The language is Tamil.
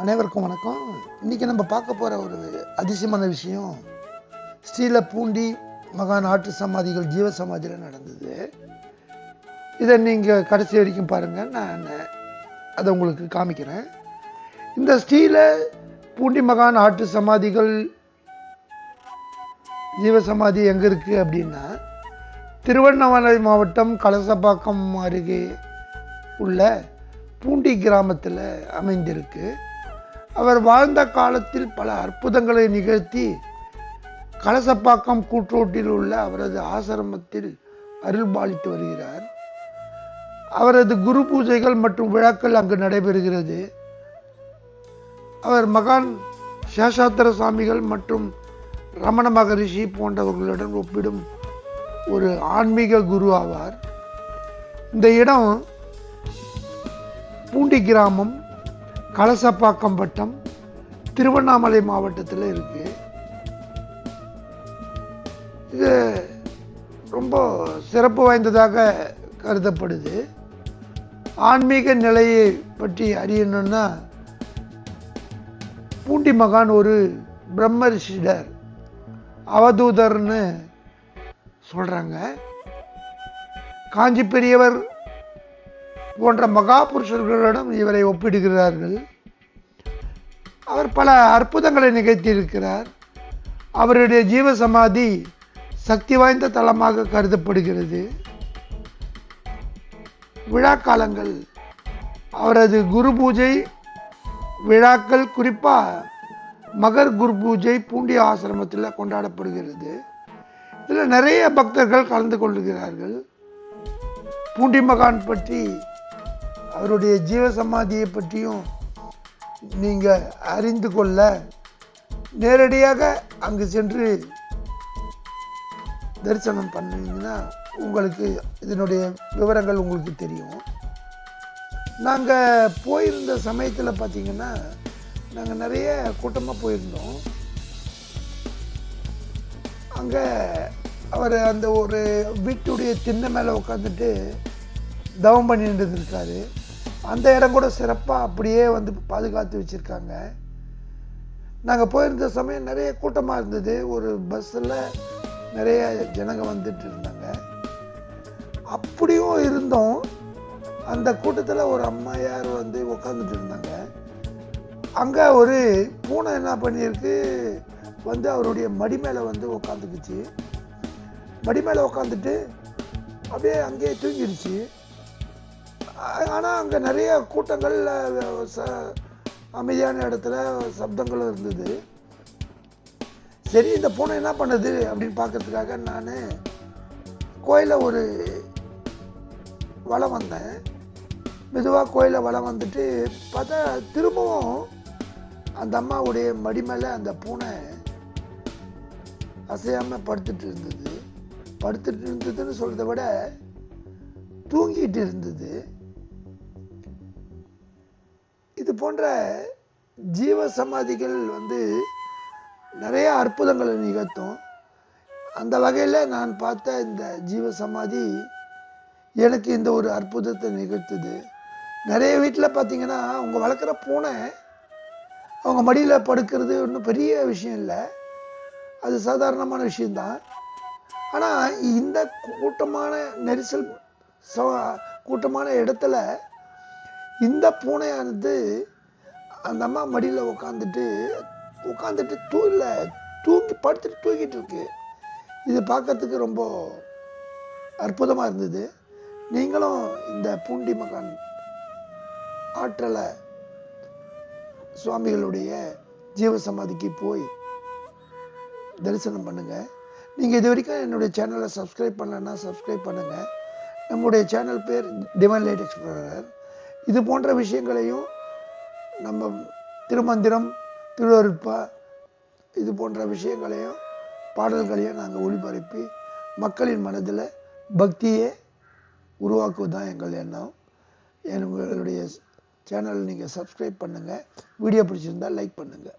அனைவருக்கும் வணக்கம். இன்றைக்கி நம்ம பார்க்க போகிற ஒரு அதிசயமான விஷயம் ஸ்ரீல பூண்டி மகான் ஆற்று சமாதிகள் ஜீவ சமாதியில் நடந்தது. இதை நீங்கள் கடைசி வரைக்கும் பாருங்கள் நான் அதை உங்களுக்கு காமிக்கிறேன். இந்த ஸ்ரீல பூண்டி மகான் ஆற்று சமாதிகள் ஜீவ சமாதி எங்கே இருக்குது அப்படின்னா திருவண்ணாமலை மாவட்டம் கலசப்பாக்கம் அருகே உள்ள பூண்டி கிராமத்தில் அமைந்திருக்கு. அவர் வாழ்ந்த காலத்தில் பல அற்புதங்களை நிகழ்த்தி கலசப்பாக்கம் கூற்றோட்டில் உள்ள அவரது ஆசிரமத்தில் அருள்பாலித்து வருகிறார். அவரது குரு பூஜைகள் மற்றும் விழாக்கள் அங்கு நடைபெறுகிறது. அவர் மகான் சேஷாத்திர சுவாமிகள் மற்றும் ரமண மகரிஷி போன்றவர்களுடன் ஒப்பிடும் ஒரு ஆன்மீக குரு ஆவார். இந்த இடம் பூண்டி கிராமம் கலசப்பாக்கம் வட்டம் திருவண்ணாமலை மாவட்டத்தில் இருக்குது இது ரொம்ப சிறப்பு வாய்ந்ததாக கருதப்படுது. ஆன்மீக நிலையை பற்றி அறியணும்னா பூண்டி மகான் ஒரு பிரம்ம ரிஷிடர் அவதூதர்னு சொல்கிறாங்க காஞ்சி பெரியவர் போன்ற மகாபுருஷர்களிடம் இவரை ஒப்பிடுகிறார்கள். அவர் பல அற்புதங்களை நிகழ்த்தியிருக்கிறார். அவருடைய ஜீவ சமாதி சக்தி வாய்ந்த தலமாக கருதப்படுகிறது. விழா காலங்கள் அவரது குரு பூஜை விழாக்கள் குறிப்பாக மகர் குரு பூஜை பூண்டி ஆசிரமத்தில் கொண்டாடப்படுகிறது. இதில் நிறைய பக்தர்கள் கலந்து கொள்கிறார்கள். பூண்டி மகான் பற்றி அவருடைய ஜீவ சமாதியை பற்றியும் நீங்கள் அறிந்து கொள்ள நேரடியாக அங்கு சென்று தரிசனம் பண்ணீங்கன்னா உங்களுக்கு இதனுடைய விவரங்கள் உங்களுக்கு தெரியும். நாங்கள் போயிருந்த சமயத்தில் பார்த்திங்கன்னா நாங்கள் நிறைய கூட்டமாக போயிருந்தோம். அங்கே அவர் அந்த ஒரு வீட்டுடைய திண்ணை மேலே உட்காந்துட்டு தவம் பண்ணிட்டு இருக்காரு அந்த இடம் கூட சிறப்பாக அப்படியே வந்து பாதுகாத்து வச்சுருக்காங்க. நாங்கள் போயிருந்த சமயம் நிறைய கூட்டமாக இருந்தது. ஒரு பஸ்ஸில் நிறைய ஜனங்க வந்துட்டு இருந்தாங்க. அப்படியும் இருந்தோம். அந்த கூட்டத்தில் ஒரு அம்மையார் வந்து உட்காந்துட்டு இருந்தாங்க. அங்கே ஒரு பூனை என்ன பண்ணியிருக்கு? வந்து அவருடைய மடி மேலே வந்து உட்காந்துக்குச்சு மடி மேலே உட்காந்துட்டு அப்படியே அங்கேயே தூங்கிடுச்சு. ஆனால் அங்கே நிறைய கூட்டங்கள் ச அமைதியான இடத்துல சப்தங்கள் இருந்தது. சரி இந்த பூனை என்ன பண்ணுது அப்படின்னு பார்க்கறதுக்காக நான் கோயிலில் ஒரு வளம் வந்தேன். மெதுவாக கோயிலில் வளம் வந்துட்டு பார்த்தா திரும்பவும் அந்த அம்மாவுடைய மடி மேலே அந்த பூனை அசையாமல் படுத்துட்டு இருந்தது. படுத்துட்டு இருந்ததுன்னு சொல்கிறத விட தூங்கிட்டு இருந்தது. இது போன்ற ஜீவ சமாதிகள் வந்து நிறைய அற்புதங்களை நிகழ்த்தும். அந்த வகையில் நான் பார்த்த இந்த ஜீவ சமாதி எனக்கு இந்த ஒரு அற்புதத்தை நிகழ்த்துது. நிறைய வீட்டில் பார்த்தீங்கன்னா அவங்க வளர்க்குற பூனை அவங்க மடியில் படுக்கிறது ஒன்றும் பெரிய விஷயம் இல்லை. அது சாதாரணமான விஷயந்தான் ஆனால் இந்த கூட்டமான நெரிசல் கூட்டமான இடத்துல இந்த பூனையானது அந்த அம்மா மடியில் உட்காந்துட்டு உட்காந்துட்டு தூ இல்லை தூங்கி படுத்துட்டு தூங்கிட்டு இருக்கு. இது பார்க்கறதுக்கு ரொம்ப அற்புதமாக இருந்தது. நீங்களும் இந்த பூண்டி மகான் ஆற்றலை சுவாமிகளுடைய ஜீவ சமாதிக்கு போய் தரிசனம் பண்ணுங்கள் நீங்கள் இது வரைக்கும் என்னுடைய சேனலை சப்ஸ்கிரைப் பண்ணலன்னா சப்ஸ்கிரைப் பண்ணுங்கள் நம்முடைய சேனல் பேர் டிவைன் லைட் எக்ஸ்ப்ளோரர் இது போன்ற விஷயங்களையும் நம்ம திருமந்திரம் திருவருட்பா இது போன்ற விஷயங்களையும் பாடல்களையும் நாங்கள் ஒளிபரப்பி மக்களின் மனதில் பக்தியை உருவாக்குவதுதான் எங்கள் எண்ணம். எங்களுடைய சேனல் நீங்கள் சப்ஸ்கிரைப் பண்ணுங்கள் வீடியோ பிடிச்சிருந்தால் லைக் பண்ணுங்கள்